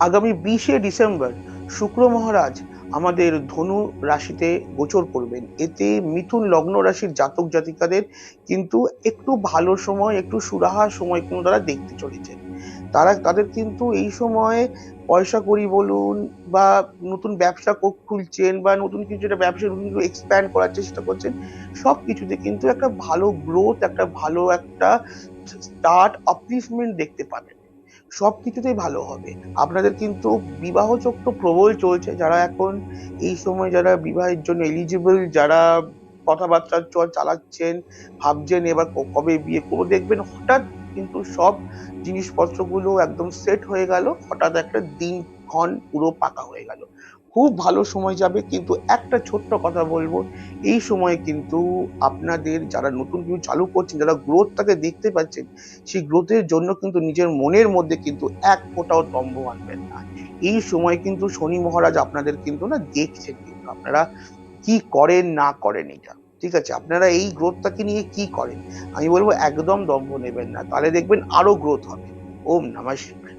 আগামী বিশে ডিসেম্বর শুক্র মহারাজ আমাদের ধনু রাশিতে গোচর করবেন। এতে মিথুন লগ্ন রাশির জাতক জাতিকাদের কিন্তু একটু ভালো সময়, একটু সুরাহা সময় কিন্তু তারা দেখতে চলেছেন। তারা, তাদের কিন্তু এই সময়ে পয়সা করি বলুন বা নতুন ব্যবসা খুলছেন বা নতুন কিছু একটা ব্যবসা এক্সপ্যান্ড করার চেষ্টা করছেন সব কিছুতে কিন্তু একটা ভালো গ্রোথ একটা ভালো একটা স্টার্ট আপলিফমেন্ট দেখতে পাবেন। সব কিছুতেই ভালো হবে। আপনাদের কিন্তু বিবাহ চক্র প্রবল চলছে। যারা এখন এই সময় যারা বিবাহের জন্য এলিজিবল যারা কথাবার্তা চল চালাচ্ছেন, ভাবছেন এবার কবে বিয়ে করব, দেখবেন হঠাৎ কিন্তু সব জিনিসপত্রগুলো একদম সেট হয়ে গেল। হঠাৎ একটা দিনক্ষণ পুরো পাকা হয়ে গেল। খুব ভালো সময় যাবে, কিন্তু একটা ছোট্ট কথা বলব, এই সময়ে কিন্তু আপনাদের যারা নতুন কিছু চালু করছেন, যারা গ্রোথটাকে দেখতে পাচ্ছেন, সেই গ্রোথের জন্য কিন্তু নিজের মনের মধ্যে কিন্তু এক ফোঁটাও তম্ব আনবেন না। এই সময় কিন্তু শনি মহারাজ আপনাদের কিন্তু না দেখছেন কিন্তু আপনারা কি করেন, না করেন এটা। ঠিক আছে? আপনারা এই গ্রোথটাকে নিয়ে কি করেন? আমি বলব একদম দম্ভ নেবেন না। তাহলে দেখবেন আরও গ্রোথ হবে। ওম নমঃ শিবায়।